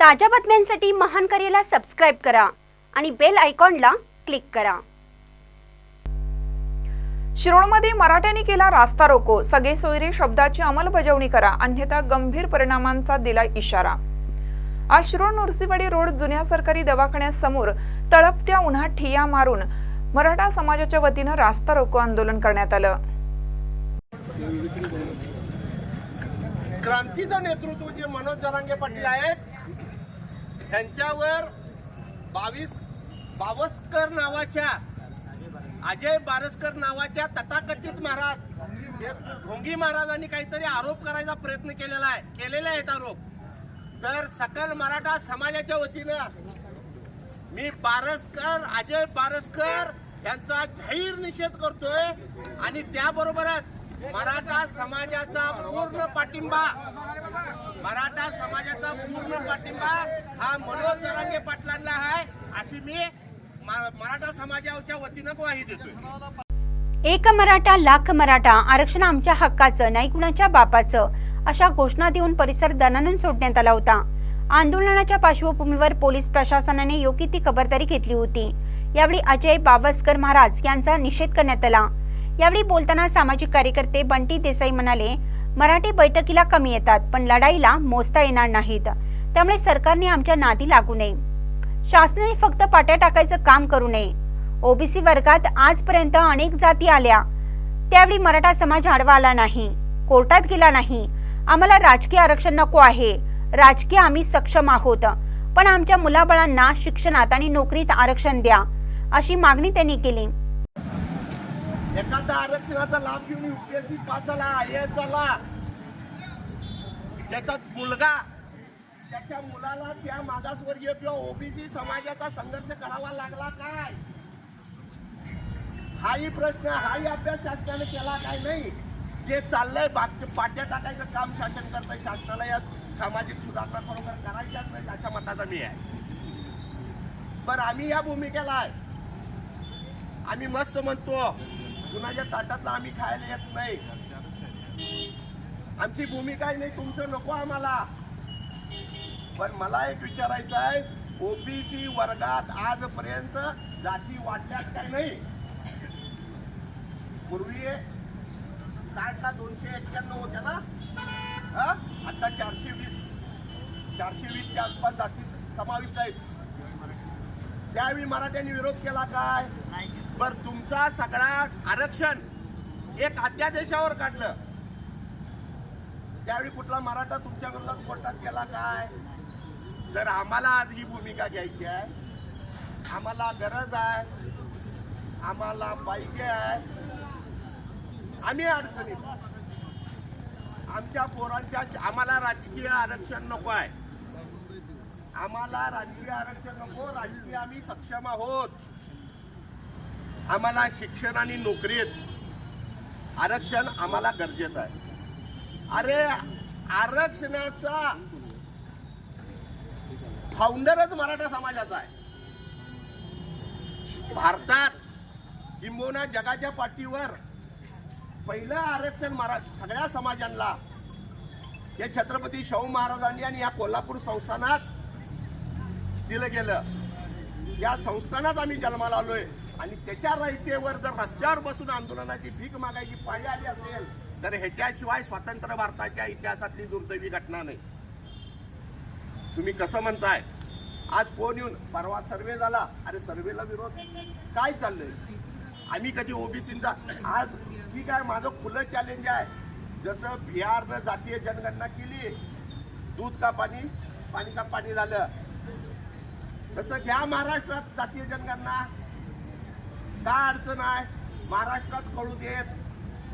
ताज्या बातम्यांसाठी महान करेला सबस्क्राईब करा आणि बेल आयकॉनला क्लिक करा. शिरोळमध्ये मराठ्यांनी केला रास्ता रोको. सगळे सोयरे शब्दाची अंमलबजावणी करा. अन्यथा गंभीर परिणामांचा दिला इशारा. आज शिरोळ नरसीवाडी रोड जुन्या सरकारी दवाखान्यासमोर तळपत्या उन्हात ठिया मारून मराठा समाजाच्या वतीनं रास्ता रोको आंदोलन करण्यात आलं. क्रांतीचं नेतृत्व जे मनोज जरांगे पाटील आहेत त्यांच्यावर बावीस बावस्कर नावाच्या अजय बारसकर नावाच्या तथाकथित महाराज ढोंगी महाराजांनी काहीतरी आरोप करायचा प्रयत्न केलेला आहे केलेले आहेत आरोप. तर सकल मराठा समाजाच्या वतीनं मी बारसकर अजय बारसकर यांचा जाहीर निषेध करतोय आणि त्याबरोबरच मराठा समाजाचा पूर्ण पाठिंबा मराठा समाजाचा पूर्ण पाठिंबा हा मनोज जरांगे पाटलांना आहे अशी मी मराठा समाजाच्या वतीनं ग्वाही देतोय. एक मराठा लाख मराठा आरक्षण आमच्या हक्काचं नाही कुणाच्या बापाचं अशा घोषणा देऊन परिसर दणानून सोडण्यात आला होता. आंदोलनाच्या पार्श्वभूमीवर पोलीस प्रशासनाने योग्य ती खबरदारी घेतली होती. यावेळी अजय बावस्कर महाराज यांचा निषेध करण्यात आला. यावेळी बोलताना सामाजिक कार्यकर्ते बंटी देसाई म्हणाले मराठी बैठकीला कमी येतात पण लढाईला मोजता येणार नाहीत. त्यामुळे सरकारने आमच्या नादी लागू नये. शासनाने फक्त पाट्या टाकायचं काम करू नये. ओबीसी वर्गात आजपर्यंत अनेक जाती आल्या. त्यावेळी मराठा समाज आडवा आला नाही. कोर्टात गेला नाही. आम्हाला राजकीय आरक्षण नको आहे. राजकीय आम्ही सक्षम आहोत. पण आमच्या मुलाबाळांना शिक्षणात आणि नोकरीत आरक्षण द्या अशी मागणी त्यांनी केली. एखादा आरक्षणाचा लाभ घेऊन युपीएससी पास झाला आय एस झाला त्याचा मुलगा त्याच्या मुलाला त्या मागासवर्गीय किंवा ओबीसी समाजाचा संघर्ष करावा लागला काय? हाही प्रश्न हाही अभ्यास शासनाने केला काय नाही? जे चाललंय बागचे पाट्या टाकायचं काम शासन करतंय शासनाला या सामाजिक सुधारणा बरोबर करायच्याच नाही अशा मताचा मी आहे. पण आम्ही या भूमिकेला आहे. आम्ही मस्त म्हणतो कुणाच्या ताटातला आम्ही खायला येत नाही. आमची भूमिका नाही तुमचं नको आम्हाला. पण मला एक विचारायचं आहे ओबीसी वर्गात आजपर्यंत जाती वाढल्यात काय नाही? पूर्वी स्टार्टला दोनशे एक्क्याण्णव होत्या ना? हा? आता चारशे वीस. चारशे वीसच्या आसपास जाती समाविष्ट आहेत. त्यावेळी मराठ्यांनी विरोध केला काय? बर तुमचा सगळा आरक्षण एक अध्यादेशावर काढलं. त्यावेळी कुठला मराठा तुमच्या विरोधात कोर्टात केला काय? तर आम्हाला आज ही भूमिका घ्यायची आहे. आम्हाला गरज आहे. आम्हाला पाहिजे आहे. आम्ही अडचणीत. आमच्या पोरांच्या आम्हाला राजकीय आरक्षण नको आहे. आम्हाला राजकीय आरक्षण नको राजकीय आम्ही सक्षम आहोत. आम्हाला शिक्षण आणि नोकरीत आरक्षण आम्हाला गरजेचं आहे. अरे आरक्षणाचा फाउंडरच मराठा समाजाचा आहे. भारतात किंबोना जगाच्या पाठीवर पहिलं आरक्षण मरा सगळ्या समाजांना हे छत्रपती शाहू महाराजांनी आणि या कोल्हापूर संस्थानात दिलं गेलं. या संस्थानात आम्ही जन्माला आलोय. आणि त्याच्या रयतेवर जर रस्त्यावर बसून आंदोलनाची भीक मागायची पाळी आली असेल तर ह्याच्याशिवाय स्वतंत्र भारताच्या इतिहासातली दुर्दैवी घटना नाही. तुम्ही कसं म्हणताय? आज कोण येऊन? परवा सर्वे झाला. अरे सर्वेला विरोध? काय चाललंय? आम्ही कधी ओबीसीचा? आज ठीक आहे माझं खुलं चॅलेंज आहे. जसं बिहारनं जातीय जनगणना केली दूध का पाणी? पाणी का पाणी झालं? तसं घ्या महाराष्ट्रात जातीय जनगणना. काय अडचण आहे? महाराष्ट्रात कळू देत.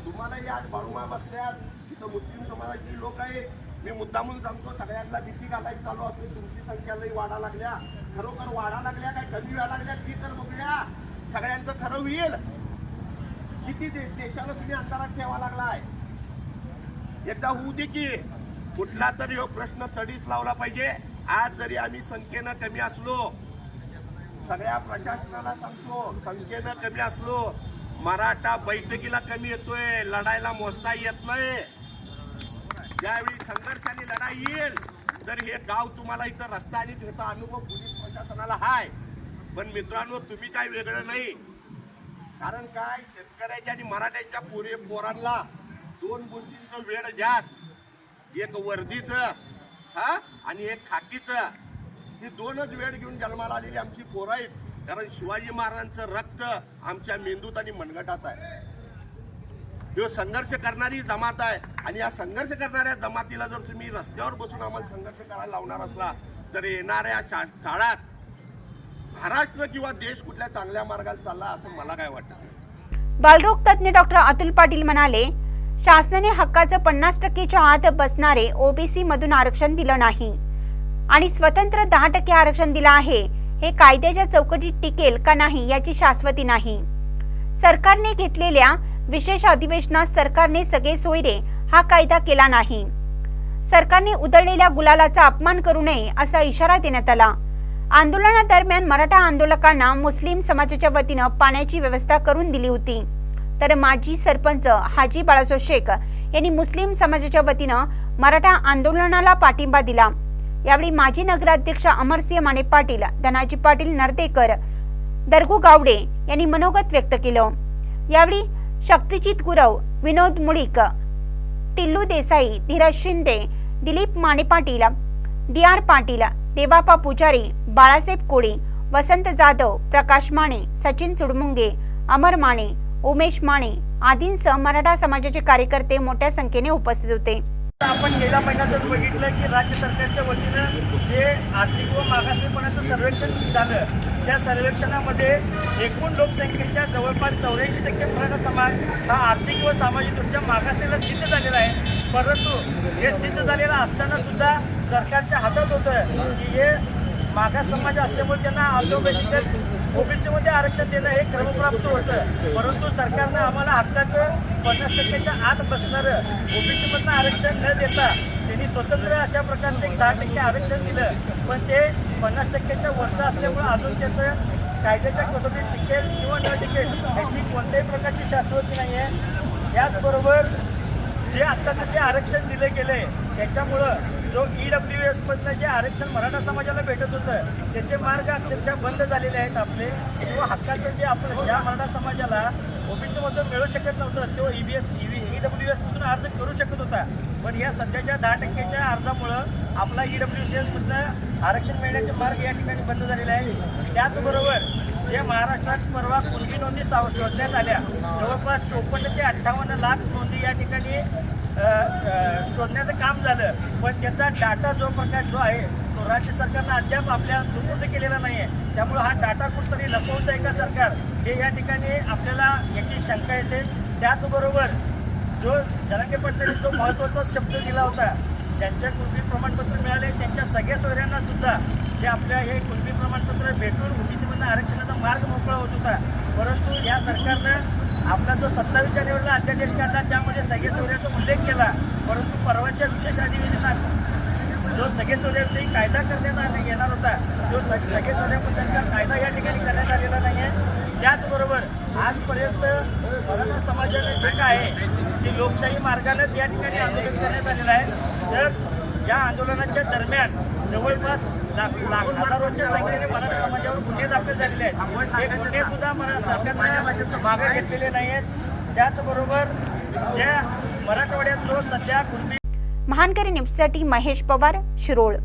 तुम्हाला या बाळूमा बसल्यात. तिथं मुस्लिम समाजाची लोक आहेत. मी मुद्दामून सांगतो सगळ्यांना भीती घालायची चालू असते. तुमची संख्या लई वाढा लागल्या. खरोखर वाढा लागल्या काय? कमी व्हायला लागल्या? ती तर बघूया. सगळ्यांचं खरं होईल. किती देश देशाला तुम्ही अंतरात ठेवा लागलाय. एकदा होऊ दे की. कुठला तरी हो प्रश्न तडीच लावला पाहिजे. आज जरी आम्ही संख्येनं कमी असलो सगळ्या प्रशासनाला सांगतो संख्येनं कमी असलो मराठा बैठकीला कमी येतोय लढायला मोजता येत नाही. ज्यावेळी संघर्षाने लढाई येईल तर हे गाव तुम्हाला इथं रस्ता आणि त्याचा अनुभव पोलीस प्रशासनाला हाय. पण मित्रांनो तुम्ही काय वेगळं नाही. कारण काय? शेतकऱ्याच्या आणि मराठ्यांच्या पोरे पोरांना दोन गोष्टींचं वेळ जास्त. एक वर्दीचं हा? आणि एक खाकीचं. ही दोनच वेळ घेऊन जन्माला आलेली आमची पोरं आहेत. कारण शिवाजी महाराजांचं रक्त आमच्या मेंदूत आणि मनगटात आहे. ह्यो संघर्ष करणारी जमात आहे. आणि या संघर्ष करणाऱ्या जमातीला जर तुम्ही रस्त्यावर बसून आम्हाला संघर्ष करायला लावणार असला तर येणाऱ्या शा- काळात महाराष्ट्र किंवा देश कुठल्या चांगल्या मार्गाला चालला असं मला काय वाटत बालरोग तज्ज्ञ डॉक्टर अतुल पाटील म्हणाले शासनाने हक्काचं पन्नास टक्केच्या आत बसणारे ओबीसी मधून आरक्षण दिलं नाही. आणि स्वतंत्र दहा टक्के आरक्षण दिलं आहे हे कायद्याच्या चौकटीत टिकेल का नाही याची शाश्वती नाही. सरकारने घेतलेल्या विशेष अधिवेशनात सरकारने सगळे सोयरे हा कायदा केला नाही. सरकारने उधळलेल्या गुलालाचा अपमान करू नये असा इशारा देण्यात आला. आंदोलनादरम्यान मराठा आंदोलकांना मुस्लिम समाजाच्या वतीनं पाण्याची व्यवस्था करून दिली होती. तर माजी सरपंच हाजी बाळासो शेख यांनी मुस्लिम समाजाच्या वतीनं मराठा आंदोलनाला पाठिंबा दिला. यावेळी माजी नगराध्यक्ष अमरसिंह माने पाटील धनाजी पाटील नर्देकर दरगू गावडे यांनी मनोगत व्यक्त केलं. यावेळी शक्तिजित गुरव विनोद मुळीक टिल्लू देसाई धीरज शिंदे दिलीप माने पाटील डी आर पाटील देवापा पुजारी बाळासाहेब कोळी वसंत जाधव प्रकाश माने सचिन चुडमुंगे अमर माने उमेश माने आदींसह मराठा समाजाचे कार्यकर्ते मोठ्या संख्येने उपस्थित होते. आपण गेल्या महिन्यातच बघितलं की राज्य सरकारच्या वतीनं जे आर्थिक व मागासलेपणाचं सर्वेक्षण झालं त्या सर्वेक्षणामध्ये एकूण लोकसंख्येच्या जवळपास चौऱ्याऐंशी टक्के मराठा समाज हा आर्थिक व सामाजिकदृष्ट्या मागासलेला सिद्ध झालेला आहे. परंतु हे सिद्ध झालेलं असताना सुद्धा सरकारच्या हातात होतं की हे मागास समाज असल्यामुळे त्यांना ऑटोमॅटिकच ओबीसीमध्ये आरक्षण देणं हे क्रमप्राप्त होतं. परंतु सरकारनं आम्हाला हक्काचं पन्नास टक्क्याच्या आत बसणारं ओबीसीमधनं आरक्षण न देता त्यांनी स्वतंत्र अशा प्रकारचं एक दहा टक्के आरक्षण दिलं. पण ते पन्नास टक्क्याच्या वरचं असल्यामुळे अजून त्याचं कायद्याच्या कसोटीत टिकेल किंवा न टिकेल याची कोणत्याही प्रकारची शाश्वती नाही आहे याचबरोबर जे आत्ताचं जे आरक्षण दिलं गेलं आहे त्याच्यामुळं जो ई डब्ल्यू एस मधनं जे आरक्षण मराठा समाजाला भेटत होतं त्याचे मार्ग अक्षरशः बंद झालेले आहेत आपले. किंवा हक्काचं जे आपण ज्या मराठा समाजाला ओबीसीमधून मिळू शकत नव्हतं तो E B S E W S मधून अर्ज करू शकत होता. पण या सध्याच्या दहा टक्क्याच्या अर्जामुळं आपला ई डब्ल्यू एस मधनं आरक्षण मिळण्याचे मार्ग या ठिकाणी बंद झालेले आहे त्याचबरोबर जे महाराष्ट्रात परवा कुणबी नोंदी साव- शोधण्यात आल्या जवळपास चोपन्न ते अठ्ठावन्न लाख नोंदी या ठिकाणी शोधण्याचं काम झालं पण त्याचा डाटा जो प्रकार जो आहे तो राज्य सरकारनं अद्याप आपल्या सुपूर्द केलेला नाही आहे त्यामुळं हा डाटा कुठतरी लपवतं आहे का सरकार हे या ठिकाणी आपल्याला याची शंका येते. त्याचबरोबर जो जरांगे पाटलांनी जो महत्त्वाचा शब्द दिला होता ज्यांच्या कुणबी प्रमाणपत्र मिळाले त्यांच्या सगळ्या सोयऱ्यांना सुद्धा जे आपल्या हे कुणबी प्रमाणपत्र भेटून ओबीसीमधनं आरक्षणाचा मार्ग मोकळा होत होता. परंतु या सरकारनं आपला जो सत्तावीस जानेवारीला अध्यादेश काढला त्यामध्ये सगळे सोयऱ्याचा उल्लेख केला परंतु परवाच्या विशेष अधिवेशनात जो सगळे सोयऱ्याविषयी कायदा करण्यात येणार होता तो सगळे सोयऱ्याबद्दलचा कायदा या ठिकाणी करण्यात आलेला नाही आहे त्याचबरोबर आजपर्यंत मराठा समाजाने जे काय आहे ते लोकशाही मार्गानेच या ठिकाणी आंदोलन करण्यात आलेलं आहे. तर या आंदोलनाच्या दरम्यान जवळपास लाख लाख हजारोच्या संख्येने मराठा समाज झालेले आहेत. हे गुन्हे सुद्धा मराठा सरकारने मागे घेतलेले नाही आहेत. त्याचबरोबर ज्या मराठवाड्यात जो सध्या महानकरी न्यूजसाठी महेश पवार शिरोळ.